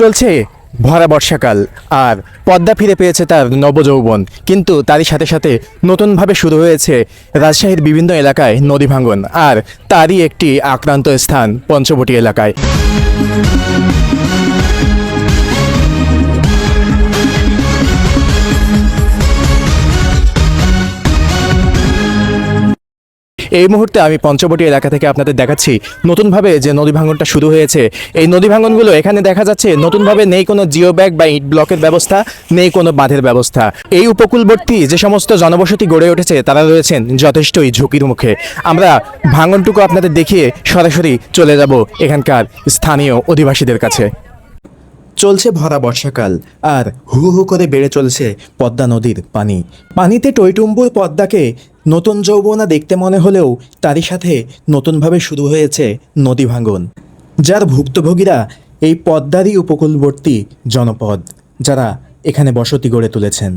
চলছে ভরা বর্ষাকাল, আর পদ্মা ফিরে পেয়েছে তার নবযৌবন। কিন্তু তারই সাথে সাথে নতুনভাবে শুরু হয়েছে রাজশাহীর বিভিন্ন এলাকায় নদী ভাঙন, আর তারই একটি আক্রান্ত স্থান পঞ্চবটি এলাকায়। এই মুহূর্তে আমি পঞ্চবটি এলাকা থেকে আপনাদের দেখাচ্ছি। নতুনভাবে যে নদী ভাঙনটা শুরু হয়েছে, এই নদী ভাঙনগুলো এখানে দেখা যাচ্ছে নতুনভাবে নেই কোনো জিও ব্যাগ বা ইট ব্লকের ব্যবস্থা, নেই কোনো বাঁধের ব্যবস্থা। এই উপকূলবর্তী যে সমস্ত জনবসতি গড়ে উঠেছে, তারা রয়েছেন যথেষ্টই ঝুঁকির মুখে। আমরা ভাঙনটুকু আপনাদের দেখিয়ে সরাসরি চলে যাব এখানকার স্থানীয় অধিবাসীদের কাছে। চলছে ভরা বর্ষাকাল, আর হু হু করে বেড়ে চলছে পদ্মা নদীর পানি। পানিতে টইটুম্বুর পদ্মাকে নতুন যৌবনা দেখতে মনে হলেও তারই সাথে নতুনভাবে শুরু হয়েছে নদী ভাঙন, যার ভুক্তভোগীরা এই পদ্মারই উপকূলবর্তী জনপদ, যারা এখানে বসতি গড়ে তুলেছেন।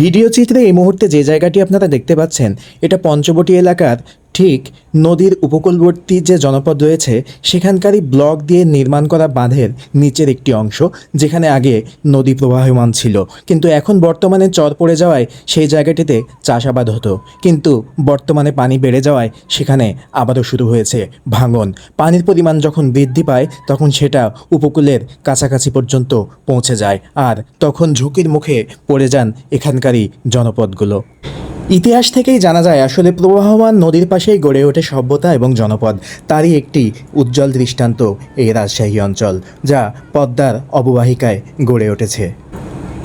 ভিডিও চিত্রে এই মুহূর্তে যে জায়গাটি আপনারা দেখতে পাচ্ছেন, এটা পঞ্চবটি এলাকার ঠিক নদীর উপকূলবর্তী যে জনপদ রয়েছে, সেখানকারই ব্লক দিয়ে নির্মাণ করা বাঁধের নিচের একটি অংশ, যেখানে আগে নদী প্রবাহমান ছিল। কিন্তু এখন বর্তমানে চর পড়ে যাওয়ায় সেই জায়গাটিতে চাষাবাদ হতো। কিন্তু বর্তমানে পানি বেড়ে যাওয়ায় সেখানে আবারও শুরু হয়েছে। ভাঙন, পানির পরিমাণ যখন বৃদ্ধি পায়, তখন সেটা উপকূলের কাছাকাছি পর্যন্ত পৌঁছে যায়। আর তখন ঝুঁকির মুখে পড়ে যান এখানকারই জনপদগুলো। ইতিহাস থেকেই জানা যায়, আসলে প্রবাহমান নদীর পাশেই গড়ে ওঠে সভ্যতা এবং জনপদ। তারই একটি উজ্জ্বল দৃষ্টান্ত এই রাজশাহী অঞ্চল, যা পদ্মার অববাহিকায় গড়ে উঠেছে।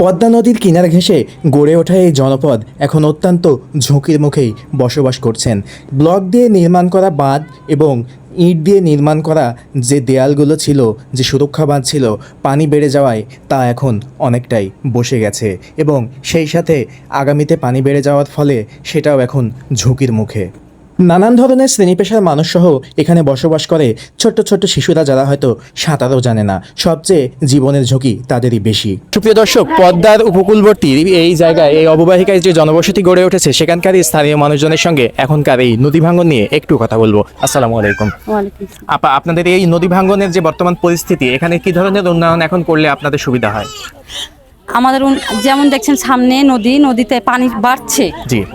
পদ্মা নদীর কিনার ঘেঁষে গড়ে ওঠা এই জনপদ এখন অত্যন্ত ঝুঁকির মুখেই বসবাস করছেন। ব্লক দিয়ে নির্মাণ করা বাঁধ এবং ইট দিয়ে নির্মাণ করা যে দেয়ালগুলো ছিল, যে সুরক্ষা বাঁধ ছিল, পানি বেড়ে যাওয়ায় তা এখন অনেকটাই বসে গেছে এবং সেই সাথে আগামীতে পানি বেড়ে যাওয়ার ফলে সেটাও এখন ঝুঁকির মুখে। নানান ধরনের শ্রেণি পেশার মানুষসহ এখানে বসবাস করে ছোট্ট ছোট্ট শিশুরা যারা হয়তো সাঁতারও জানে না। সবচেয়ে জীবনের ঝুঁকি তাদেরই বেশি। সুপ্রিয় দর্শক পদ্মার উপকূলবর্তী এই জায়গায় এই অববাহিকায় যে জনবসতি গড়ে উঠেছে সেখানকারই স্থানীয় মানুষজনের সঙ্গে এখনকার এই নদী ভাঙ্গন নিয়ে একটু কথা বলব। আসসালামু আলাইকুম। ওয়ালাইকুম আপা আপনাদের এই নদী ভাঙ্গনের যে বর্তমান পরিস্থিতি এখানে কি ধরনের উন্নয়ন এখন করলে আপনাদের সুবিধা হয়? আমাদের উন- যেমন দেখছেন সামনে নদী নদীতে পানি বাড়ছে। জি।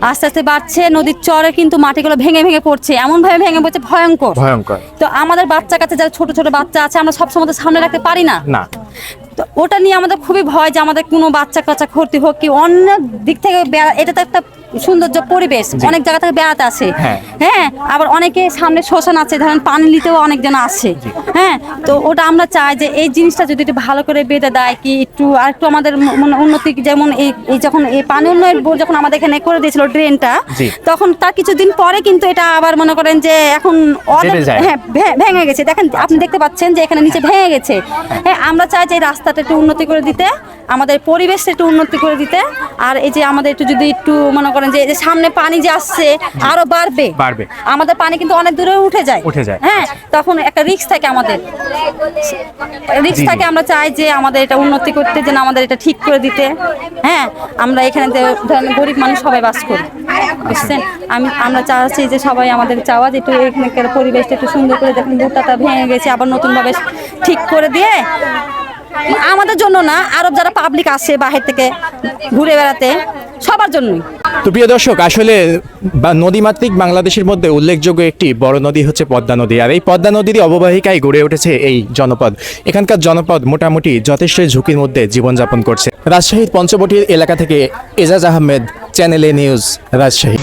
আস্তে আস্তে বাড়ছে নদীর চরে কিন্তু মাটিগুলো ভেঙে ভেঙে পড়ছে। এমন ভাবে ভেঙে পড়ছে ভয়ঙ্কর। ভয়ঙ্কর। তো আমাদের বাচ্চা কাছে যারা ছোট ছোট বাচ্চা আছে আমরা সবসময় তো সামনে রাখতে পারি না? না। তো ওটা নিয়ে আমাদের খুবই ভয় যে আমাদের কোনো বাচ্চা কাচ্চা ক্ষতি হোক কি অন্য দিক থেকে বেড়া- এটা তো একটা সৌন্দর্য পরিবেশ। অনেক জায়গা থেকে বেড়াতে আসে। হ্যাঁ। হ্যাঁ আবার অনেকে সামনে শ্মশান আছে ধরেন পানি নিতেও অনেকজন আসে। হ্যাঁ তো ওটা আমরা চাই যে এই জিনিসটা যদি একটু ভালো করে বেঁধে দেয় কি একটু আর একটু আমাদের মানে উন্নতি যেমন এই এই যখন এই পানি উন্নয়ন বোর্ড যখন আমাদের এখানে করে দিয়েছিল ড্রেনটা তখন তার কিছুদিন পরে কিন্তু এটা আবার মনে করেন যে এখন অনেক হ্যাঁ ভেঙে গেছে। দেখেন আপনি দেখতে পাচ্ছেন যে এখানে নিচে ভেঙে গেছে। হ্যাঁ। আমরা চাই যে রাস্তাটা একটু উন্নতি করে দিতে আমাদের পরিবেশটা একটু উন্নতি করে দিতে আর এই যে আমাদের একটু যদি একটু মনে করেন যে সামনে পানি যে আসছে আরও বাড়বে বাড়বে। আমাদের পানি কিন্তু অনেক দূরে উঠে যায় উঠে যায়। হ্যাঁ তখন একটা রিক্স থাকে আমাদের জি। থাকে আমরা চাই যে আমাদের এটা উন্নতি করতে যেন আমাদের এটা ঠিক করে দিতে হ্যাঁ আমরা এখানে ধরেন গরিব মানুষ সবাই বাস করি বুঝছেন আমি আমরা চাচ্ছি যে সবাই আমাদের চাওয়া যে একটু এখানকার পরিবেশটা একটু সুন্দর করে দেখুন দুটাটা ভেঙে গেছে আবার নতুনভাবে ঠিক করে দিয়ে আমাদের জন্য না, আরব যারা পাবলিক আসে বাহির থেকে ঘুরে বেড়াতে, সবার জন্যই। তো প্রিয় দর্শক, আসলে নদীমাতৃক বাংলাদেশের মধ্যে উল্লেখযোগ্য একটি বড় নদী হচ্ছে পদ্মা নদী, আর এই পদ্মা নদীরই অববাহিকায় গড়ে উঠেছে এই জনপদ। এখানকার জনপদ মোটামুটি যথেষ্টই ঝুঁকির মধ্যে জীবনযাপন করছে। রাজশাহীর পঞ্চবটির এলাকা থেকে এজাজ আহমেদ, চ্যানেল নিউজ, রাজশাহী।